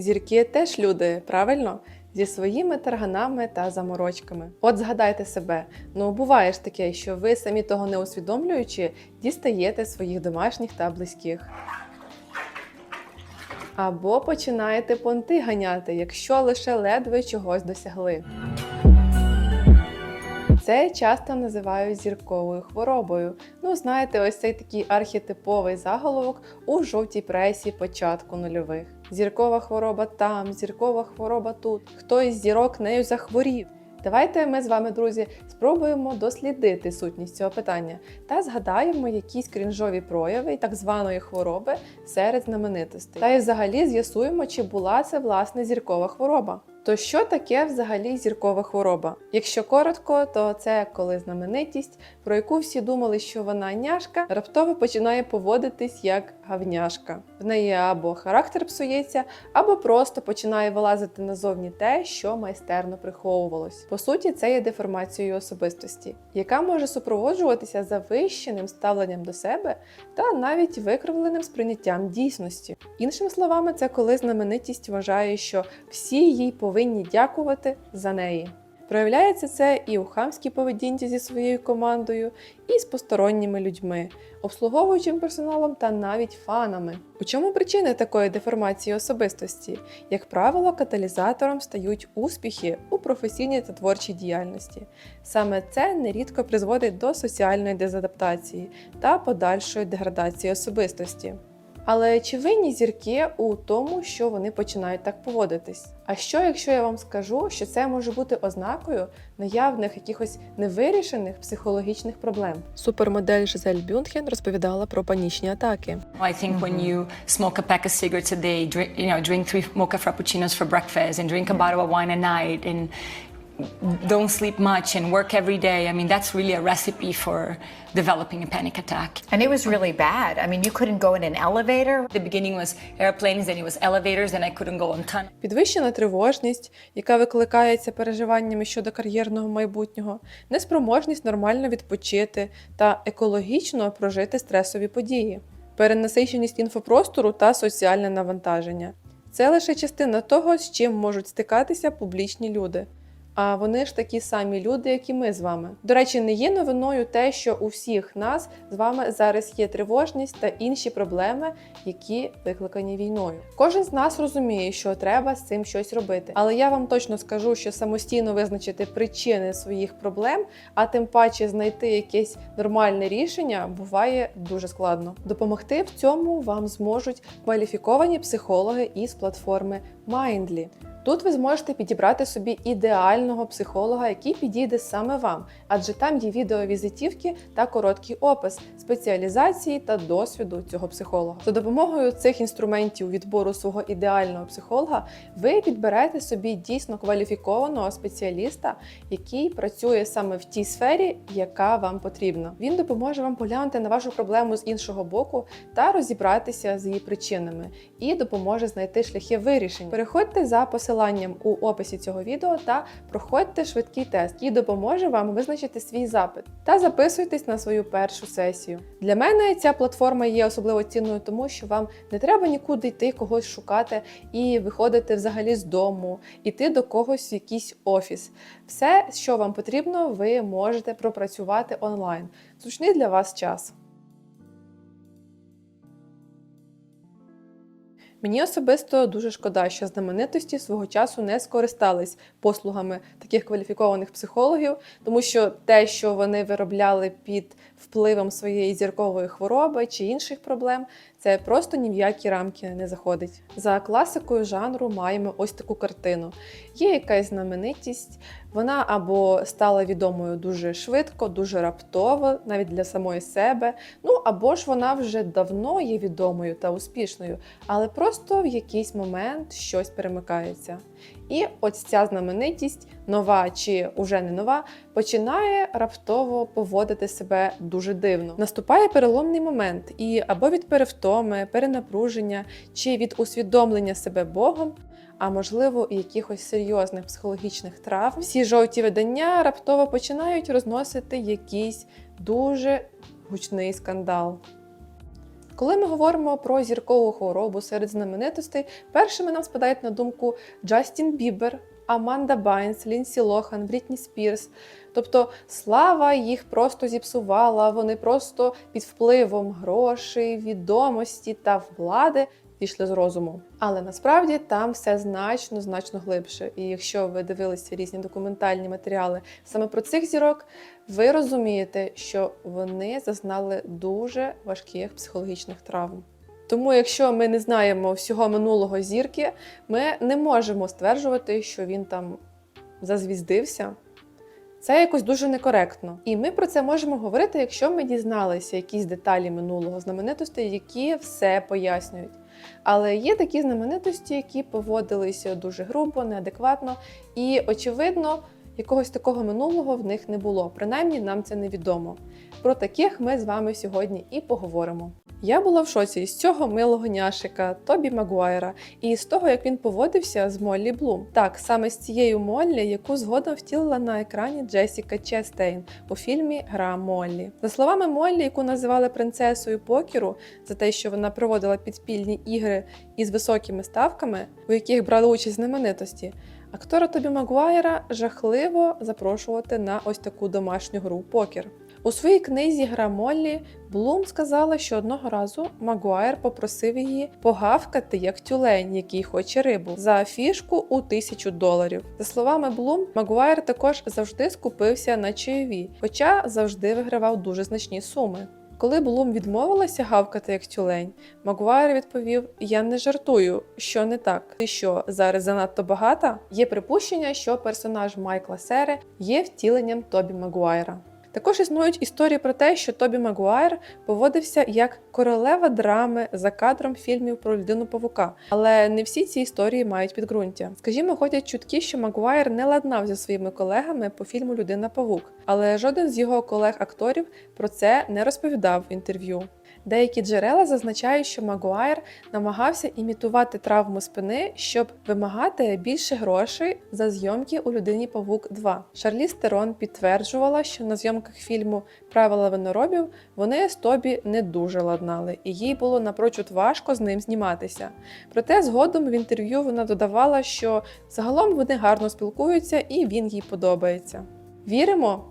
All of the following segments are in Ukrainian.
Зірки теж люди, правильно? Зі своїми тарганами та заморочками. От згадайте себе, ну буває ж таке, що ви самі того не усвідомлюючи, дістаєте своїх домашніх та близьких. Або починаєте понти ганяти, якщо лише ледве чогось досягли. Це часто називають зірковою хворобою. Ну, знаєте, ось цей такий архетиповий заголовок у жовтій пресі початку нульових. Зіркова хвороба там, зіркова хвороба тут. Хто із зірок нею захворів. Давайте ми з вами, друзі, спробуємо дослідити сутність цього питання та згадаємо якісь крінжові прояви так званої хвороби серед знаменитостей. Та й взагалі з'ясуємо, чи була це власне зіркова хвороба. То що таке взагалі зіркова хвороба? Якщо коротко, то це коли знаменитість, про яку всі думали, що вона няшка, раптово починає поводитись як гавняшка. В неї або характер псується, або просто починає вилазити назовні те, що майстерно приховувалось. По суті, це є деформацією особистості, яка може супроводжуватися завищеним ставленням до себе та навіть викривленим сприйняттям дійсності. Іншими словами, це коли знаменитість вважає, що всі їй повинні дякувати за неї. Проявляється це і у хамській поведінці зі своєю командою, і з посторонніми людьми, обслуговуючим персоналом та навіть фанами. У чому причини такої деформації особистості? Як правило, каталізатором стають успіхи у професійній та творчій діяльності. Саме це нерідко призводить до соціальної дезадаптації та подальшої деградації особистості. Але чи винні зірки у тому, що вони починають так поводитись? А що, якщо я вам скажу, що це може бути ознакою наявних якихось невирішених психологічних проблем? Супермодель Жизель Бюнхен розповідала про панічні атаки. I think when you smoke a pack of cigarettes a day, drink, you know, drink three mocha frappuccinos for breakfast, and drink a bottle of wine a night, and don't sleep much and work every day. I mean, that's really a recipe for developing a panic attack. And it was really bad. I mean, you couldn't go in an elevator. The beginning was airplanes, then it was elevators, and I couldn't go on tunnels. Підвищена тривожність, яка викликається переживаннями щодо кар'єрного майбутнього, неспроможність нормально відпочити та екологічно прожити стресові події, перенасиченість інфопростору та соціальне навантаження. Це лише частина того, з чим можуть стикатися публічні люди. А вони ж такі самі люди, як і ми з вами. До речі, не є новиною те, що у всіх нас з вами зараз є тривожність та інші проблеми, які викликані війною. Кожен з нас розуміє, що треба з цим щось робити. Але я вам точно скажу, що самостійно визначити причини своїх проблем, а тим паче знайти якесь нормальне рішення, буває дуже складно. Допомогти в цьому вам зможуть кваліфіковані психологи із платформи Mindly. Тут ви зможете підібрати собі ідеального психолога, який підійде саме вам, адже там є відеовізитівки та короткий опис спеціалізації та досвіду цього психолога. За допомогою цих інструментів відбору свого ідеального психолога ви підберете собі дійсно кваліфікованого спеціаліста, який працює саме в тій сфері, яка вам потрібна. Він допоможе вам поглянути на вашу проблему з іншого боку та розібратися з її причинами, і допоможе знайти шляхи вирішень. Переходьте за посиланням у описі цього відео та проходьте швидкий тест, який допоможе вам визначити свій запит та записуйтесь на свою першу сесію. Для мене ця платформа є особливо цінною, тому що вам не треба нікуди йти когось шукати і виходити взагалі з дому, іти до когось в якийсь офіс. Все, що вам потрібно, ви можете пропрацювати онлайн. Зручний для вас час. Мені особисто дуже шкода, що знаменитості свого часу не скористались послугами таких кваліфікованих психологів, тому що те, що вони виробляли під впливом своєї зіркової хвороби чи інших проблем, це просто ні в які рамки не заходить. За класикою жанру маємо ось таку картину: є якась знаменитість, вона або стала відомою дуже швидко, дуже раптово, навіть для самої себе. Ну або ж вона вже давно є відомою та успішною, але просто в якийсь момент щось перемикається. І ось ця знаменитість, нова чи уже не нова, починає раптово поводити себе дуже дивно. Наступає переломний момент, і або від перевтоми, перенапруження чи від усвідомлення себе Богом. А можливо, і якихось серйозних психологічних травм, всі жовті видання раптово починають розносити якийсь дуже гучний скандал. Коли ми говоримо про зіркову хворобу серед знаменитостей, першими нам спадають на думку Джастін Бібер, Аманда Байнс, Лінсі Лохан, Брітні Спірс. Тобто слава їх просто зіпсувала, вони просто під впливом грошей, відомості та влади пішли з розуму. Але насправді там все значно значно глибше. І якщо ви дивилися різні документальні матеріали саме про цих зірок, ви розумієте, що вони зазнали дуже важких психологічних травм. Тому, якщо ми не знаємо всього минулого зірки, ми не можемо стверджувати, що він там зазвіздився. Це якось дуже некоректно. І ми про це можемо говорити, якщо ми дізналися якісь деталі минулого знаменитостей, які все пояснюють. Але є такі знаменитості, які поводилися дуже грубо, неадекватно, і, очевидно, якогось такого минулого в них не було. Принаймні, нам це невідомо. Про таких ми з вами сьогодні і поговоримо. Я була в шоці із цього милого няшика Тобі Магуайра і з того, як він поводився з Моллі Блум. Так, саме з цією Моллі, яку згодом втілила на екрані Джесіка Честейн у фільмі Гра Моллі. За словами Моллі, яку називали принцесою покеру, за те, що вона проводила підспільні ігри із високими ставками, у яких брали участь знаменитості. Актора Тобі Магуайра жахливо запрошувати на ось таку домашню гру покер. У своїй книзі Гра Моллі Блум сказала, що одного разу Магуайр попросив її погавкати як тюлень, який хоче рибу, за фішку у тисячу доларів. За словами Блум, Магуайр також завжди скупився на чайові, хоча завжди вигравав дуже значні суми. Коли Блум відмовилася гавкати як тюлень, Магуайр відповів: Я не жартую, що не так. Ти що зараз занадто багата? Є припущення, що персонаж Майкла Сери є втіленням Тобі Магуайра. Також існують історії про те, що Тобі Магуайр поводився як королева драми за кадром фільмів про людину павука, але не всі ці історії мають підґрунтя. Скажімо, ходять чутки, що Магуайр не ладнав зі своїми колегами по фільму Людина Павук, але жоден з його колег-акторів про це не розповідав в інтерв'ю. Деякі джерела зазначають, що Магуайр намагався імітувати травму спини, щоб вимагати більше грошей за зйомки у людині Павук 2. Шарліз Терон підтверджувала, що на зйомках фільму Правила виноробів вони з Тобі не дуже ладнали, і їй було напрочуд важко з ним зніматися. Проте згодом в інтерв'ю вона додавала, що загалом вони гарно спілкуються і він їй подобається. Віримо?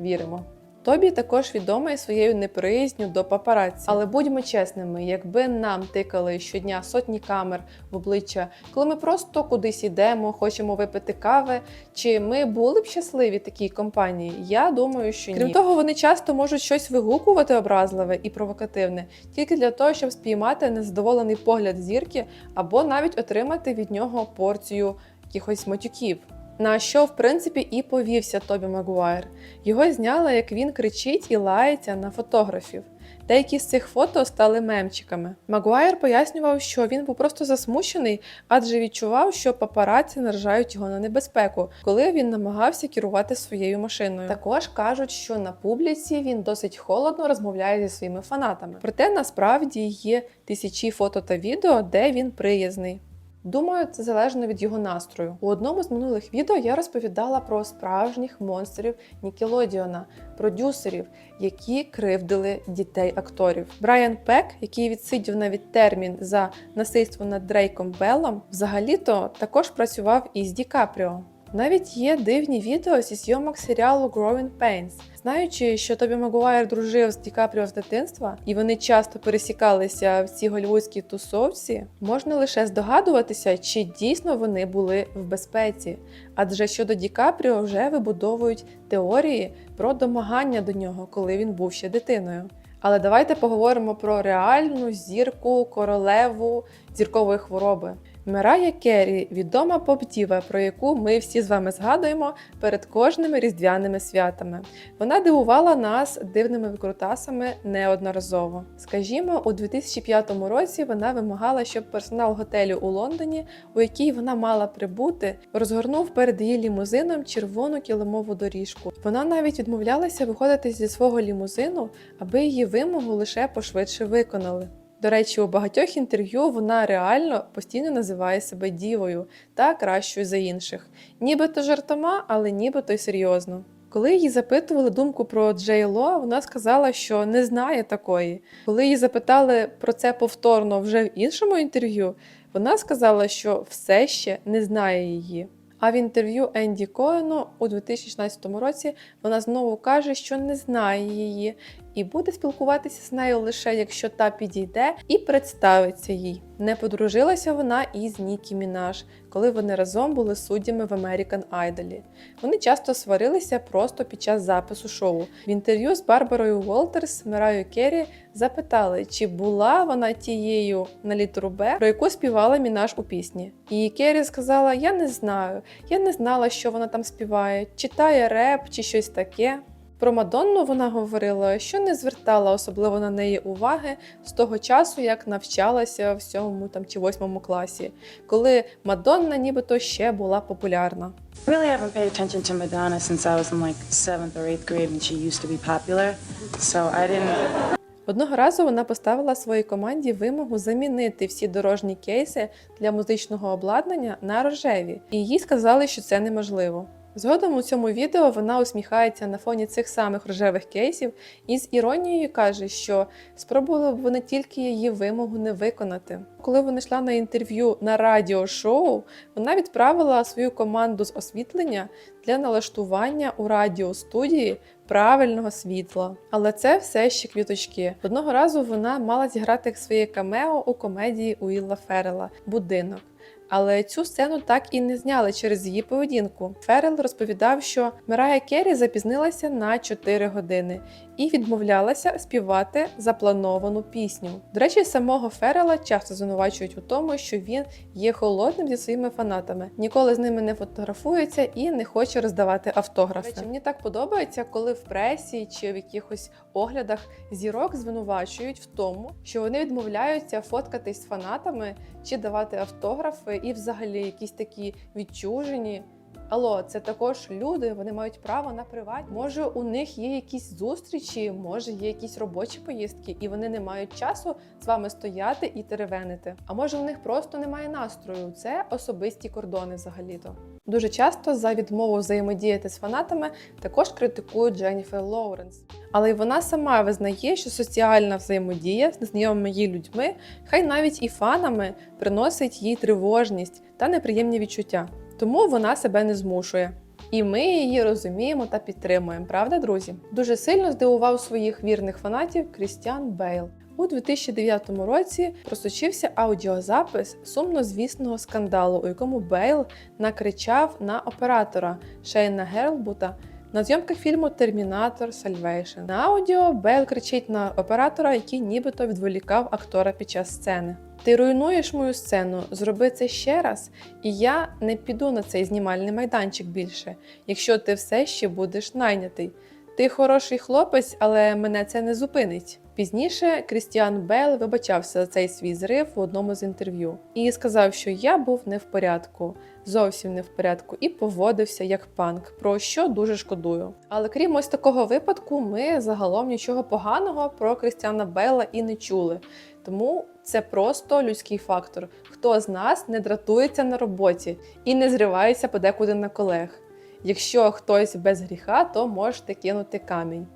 Віримо. Тобі також відомий своєю неприязню до папараці. Але будьмо чесними, якби нам тикали щодня сотні камер в обличчя, коли ми просто кудись йдемо, хочемо випити кави, чи ми були б щасливі такій компанії? Я думаю, що ні. Крім того, вони часто можуть щось вигукувати образливе і провокативне тільки для того, щоб спіймати незадоволений погляд зірки або навіть отримати від нього порцію якихось матюків. На що, в принципі, і повівся Тобі Магуайр. Його зняли, як він кричить і лається на фотографів. Деякі з цих фото стали мемчиками. Магуайр пояснював, що він був просто засмучений, адже відчував, що папараці наражають його на небезпеку, коли він намагався керувати своєю машиною. Також кажуть, що на публіці він досить холодно розмовляє зі своїми фанатами. Проте насправді є тисячі фото та відео, де він приязний. Думаю, це залежно від його настрою. У одному з минулих відео я розповідала про справжніх монстрів Нікелодіона, продюсерів, які кривдили дітей акторів. Брайан Пек, який відсидів навіть термін за насильство над Дрейком Беллом, взагалі-то також працював із Ді Капріо. Навіть є дивні відео зі зйомок серіалу Growing Pains. Знаючи, що Тобі Магуайр дружив з Ді Капріо з дитинства, і вони часто пересікалися в цій голівудській тусовці, можна лише здогадуватися, чи дійсно вони були в безпеці. Адже щодо Ді Капріо вже вибудовують теорії про домагання до нього, коли він був ще дитиною. Але давайте поговоримо про реальну зірку, королеву зіркової хвороби. Мерая Керрі відома поп-діва, про яку ми всі з вами згадуємо перед кожними різдвяними святами. Вона дивувала нас дивними викрутасами неодноразово. Скажімо, у 2005 році вона вимагала, щоб персонал готелю у Лондоні, у який вона мала прибути, розгорнув перед її лімузином червону килимову доріжку. Вона навіть відмовлялася виходити зі свого лімузину, аби її вимогу лише пошвидше виконали. До речі, у багатьох інтерв'ю вона реально постійно називає себе дівою та кращою за інших. Нібито жартома, але нібито й серйозно. Коли її запитували думку про Джей Ло, вона сказала, що не знає такої. Коли її запитали про це повторно вже в іншому інтерв'ю, вона сказала, що все ще не знає її. А в інтерв'ю Енді Коену у 2016 році вона знову каже, що не знає її, і буде спілкуватися з нею лише якщо та підійде і представиться їй. Не подружилася вона із Нікі Мінаш, коли вони разом були суддями в American Idol. Вони часто сварилися просто під час запису шоу. В інтерв'ю з Барбарою Уолтерс Мираю Керрі запитали, чи була вона тією на літеру Б, про яку співала Мінаш у пісні. І Керрі сказала: Я не знаю, я не знала, що вона там співає, читає реп чи щось таке. Про Мадонну вона говорила, що не звертала особливо на неї уваги з того часу, як навчалася в сьомому там чи восьмому класі, коли Мадонна нібито ще була популярна. Really haven't paid attention to Madonna since I was in like seventh or eighth grade and she used to be popular. So I didn't Одного разу вона поставила своїй команді вимогу замінити всі дорожні кейси для музичного обладнання на рожеві, і їй сказали, що це неможливо. Згодом у цьому відео вона усміхається на фоні цих самих рожевих кейсів і з іронією каже, що спробували б вони тільки її вимогу не виконати. Коли вона йшла на інтерв'ю на радіошоу, вона відправила свою команду з освітлення для налаштування у радіостудії правильного світла. Але це все ще квіточки. Одного разу вона мала зіграти своє камео у комедії Уілла Феррела Будинок. Але цю сцену так і не зняли через її поведінку. Феррел розповідав, що Мирая Керрі запізнилася на 4 години і відмовлялася співати заплановану пісню. До речі, самого Феррела часто звинувачують у тому, що він є холодним зі своїми фанатами, ніколи з ними не фотографується і не хоче роздавати автографи. До речі, мені так подобається, коли в пресі чи в якихось оглядах зірок звинувачують в тому, що вони відмовляються фоткатись з фанатами чи давати автографи, і взагалі якісь такі відчужені. Алло, це також люди, вони мають право на приват. Може, у них є якісь зустрічі, може, є якісь робочі поїздки, і вони не мають часу з вами стояти і теревенити. А може, у них просто немає настрою. Це особисті кордони взагалі-то. Дуже часто за відмову взаємодіяти з фанатами також критикують Дженніфер Лоуренс. Але й вона сама визнає, що соціальна взаємодія з незнайомими їй людьми, хай навіть і фанами, приносить їй тривожність та неприємні відчуття. Тому вона себе не змушує. І ми її розуміємо та підтримуємо, правда, друзі? Дуже сильно здивував своїх вірних фанатів Крістіан Бейл. У 2009 році просочився аудіозапис сумнозвісного скандалу, у якому Бейл накричав на оператора Шейна Герлбута на зйомках фільму Термінатор Сальвейшн. На аудіо Бейл кричить на оператора, який нібито відволікав актора під час сцени. Ти руйнуєш мою сцену, зроби це ще раз, і я не піду на цей знімальний майданчик більше, якщо ти все ще будеш найнятий. Ти хороший хлопець, але мене це не зупинить. Пізніше Крістіан Бейл вибачався за цей свій зрив в одному з інтерв'ю і сказав, що я був не в порядку, зовсім не в порядку, і поводився як панк, про що дуже шкодую. Але крім ось такого випадку, ми загалом нічого поганого про Крістіана Бейла і не чули. Тому це просто людський фактор. Хто з нас не дратується на роботі і не зривається подекуди на колег. Якщо хтось без гріха, то можете кинути камінь.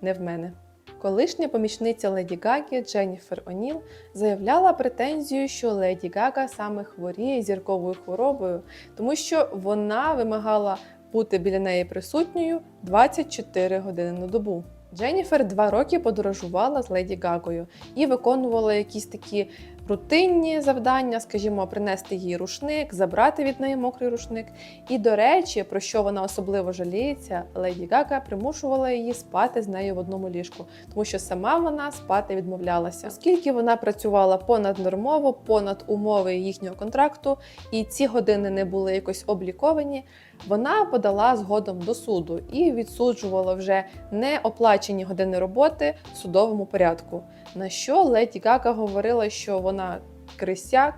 Не в мене. Колишня помічниця Леді Гагі Дженніфер О'Ніл заявляла претензію, що Леді Гага саме хворіє зірковою хворобою, тому що вона вимагала бути біля неї присутньою 24 години на добу. Дженніфер два роки подорожувала з Леді Гагою і виконувала якісь такі рутинні завдання, скажімо, принести їй рушник, забрати від неї мокрий рушник. І, до речі, про що вона особливо жаліється, Леді Гага примушувала її спати з нею в одному ліжку, тому що сама вона спати відмовлялася, оскільки вона працювала понаднормово, понад умови їхнього контракту, і ці години не були якось обліковані. Вона подала згодом до суду і відсуджувала вже неоплачені години роботи в судовому порядку. На що Леді Гага говорила, що вона крисяк,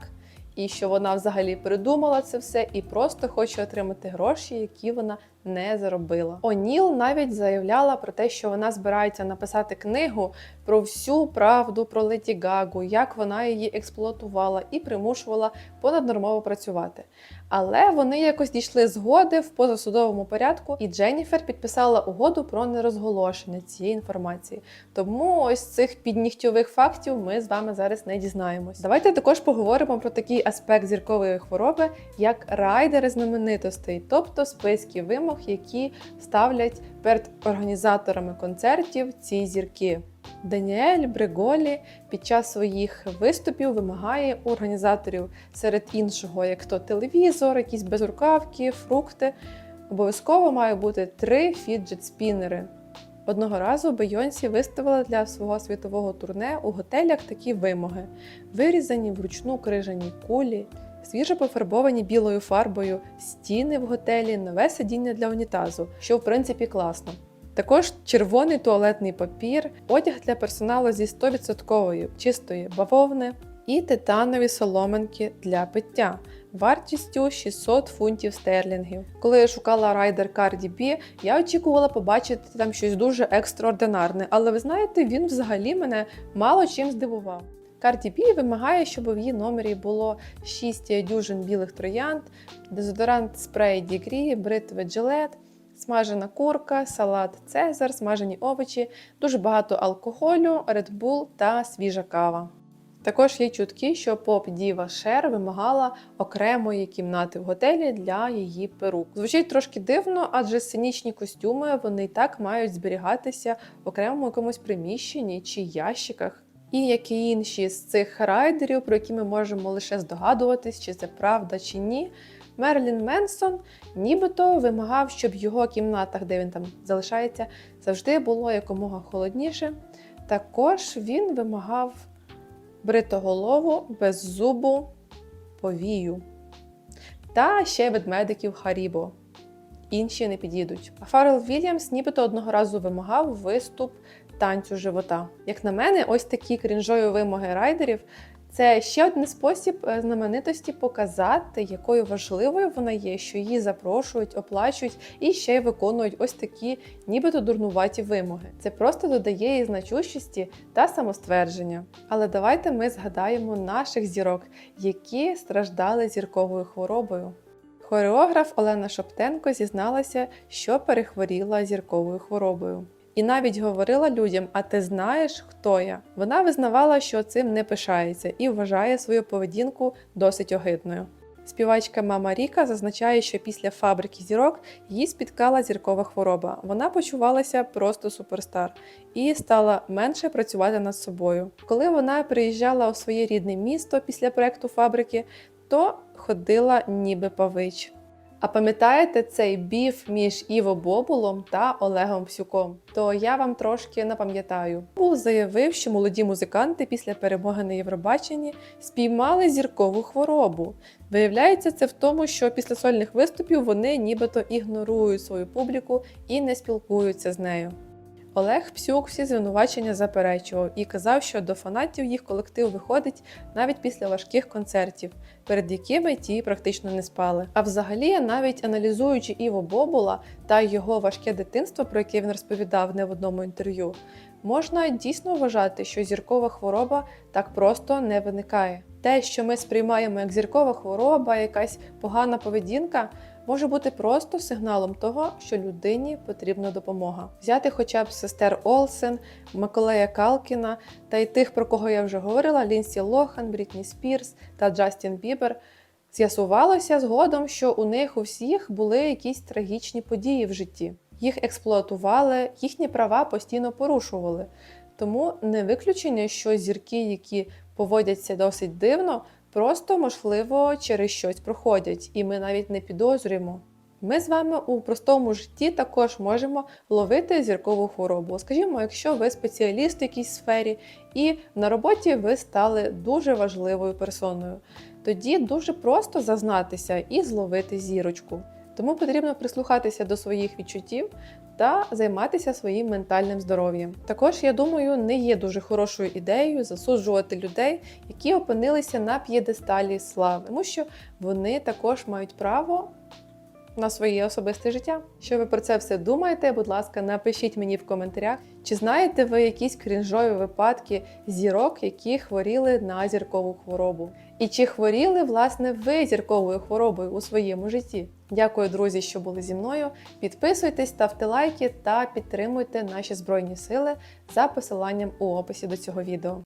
і що вона взагалі придумала це все і просто хоче отримати гроші, які вона не заробила. Оніл навіть заявляла про те, що вона збирається написати книгу про всю правду про Леді Гагу, як вона її експлуатувала і примушувала понаднормово працювати. Але вони якось дійшли згоди в позасудовому порядку, і Дженніфер підписала угоду про нерозголошення цієї інформації. Тому ось цих піднігтьових фактів ми з вами зараз не дізнаємось. Давайте також поговоримо про такий аспект зіркової хвороби, як райдери знаменитостей, тобто списки вимог, які ставлять перед організаторами концертів ці зірки. Даніель Бреголі під час своїх виступів вимагає у організаторів серед іншого, як то телевізор, якісь безрукавки, фрукти. Обов'язково має бути три фіджет-спінери. Одного разу Бейонсі виставила для свого світового турне у готелях такі вимоги: вирізані вручну крижані кулі, свіжо пофарбовані білою фарбою стіни в готелі, нове сидіння для унітазу, що в принципі класно. Також червоний туалетний папір, одяг для персоналу зі 100% чистої бавовни і титанові соломинки для пиття вартістю 600 фунтів стерлінгів. Коли я шукала райдер Cardi B, я очікувала побачити там щось дуже екстраординарне, але ви знаєте, він взагалі мене мало чим здивував. Cardi B вимагає, щоб в її номері було 6 дюжин білих троянд, дезодорант спрей Дігрі, бритви Gillette, смажена курка, салат Цезар, смажені овочі, дуже багато алкоголю, Red Bull та свіжа кава. Також є чутки, що поп Діва Шер вимагала окремої кімнати в готелі для її перук. Звучить трошки дивно, адже сценічні костюми вони і так мають зберігатися в окремому якомусь приміщенні чи ящиках. І як і інші з цих райдерів, про які ми можемо лише здогадуватись, чи це правда чи ні. Мерлін Менсон нібито вимагав, щоб в його кімнатах, де він там залишається, завжди було якомога холодніше. Також він вимагав бритоголову, беззубу повію. Та ще ведмедиків Харібо. Інші не підійдуть. А Фаррел Вільямс нібито одного разу вимагав виступ танцю живота. Як на мене, ось такі крінжові вимоги райдерів це ще один спосіб е, знаменитості показати, якою важливою вона є, що її запрошують, оплачують і ще й виконують ось такі, нібито дурнуваті вимоги. Це просто додає їй значущості та самоствердження. Але давайте ми згадаємо наших зірок, які страждали зірковою хворобою. Хореограф Олена Шоптенко зізналася, що перехворіла зірковою хворобою. І навіть говорила людям: А ти знаєш, хто я? Вона визнавала, що цим не пишається, і вважає свою поведінку досить огидною. Співачка Мама Ріка зазначає, що після фабрики зірок її спіткала зіркова хвороба. Вона почувалася просто суперстар і стала менше працювати над собою. Коли вона приїжджала у своє рідне місто після проекту фабрики, то ходила ніби павич. А пам'ятаєте цей біф між Іво Бобулом та Олегом Псюком? То я вам трошки напам'ятаю. Бобул заявив, що молоді музиканти після перемоги на Євробаченні спіймали зіркову хворобу. Виявляється, це в тому, що після сольних виступів вони нібито ігнорують свою публіку і не спілкуються з нею. Олег Псюк всі звинувачення заперечував і казав, що до фанатів їх колектив виходить навіть після важких концертів, перед якими ті практично не спали. А взагалі, навіть аналізуючи Іво Бобула та його важке дитинство, про яке він розповідав не в одному інтерв'ю, можна дійсно вважати, що зіркова хвороба так просто не виникає. Те, що ми сприймаємо як зіркова хвороба, якась погана поведінка, може бути просто сигналом того, що людині потрібна допомога. Взяти хоча б сестер Олсен, Миколая Калкіна та й тих, про кого я вже говорила: Лінсі Лохан, Брітні Спірс та Джастін Бібер. З'ясувалося згодом, що у них у всіх були якісь трагічні події в житті. Їх експлуатували, їхні права постійно порушували. Тому не виключення, що зірки, які поводяться досить дивно, просто можливо через щось проходять, і ми навіть не підозрюємо. Ми з вами у простому житті також можемо ловити зіркову хворобу. Скажімо, якщо ви спеціаліст в якійсь сфері, і на роботі ви стали дуже важливою персоною, тоді дуже просто зазнатися і зловити зірочку. Тому потрібно прислухатися до своїх відчуттів та займатися своїм ментальним здоров'ям. Також, я думаю, не є дуже хорошою ідеєю засуджувати людей, які опинилися на п'єдесталі слави, тому що вони також мають право на своє особисте життя. Що ви про це все думаєте? Будь ласка, напишіть мені в коментарях, чи знаєте ви якісь крінжові випадки зірок, які хворіли на зіркову хворобу. І чи хворіли власне ви зірковою хворобою у своєму житті? Дякую, друзі, що були зі мною. Підписуйтесь, ставте лайки та підтримуйте наші збройні сили за посиланням у описі до цього відео.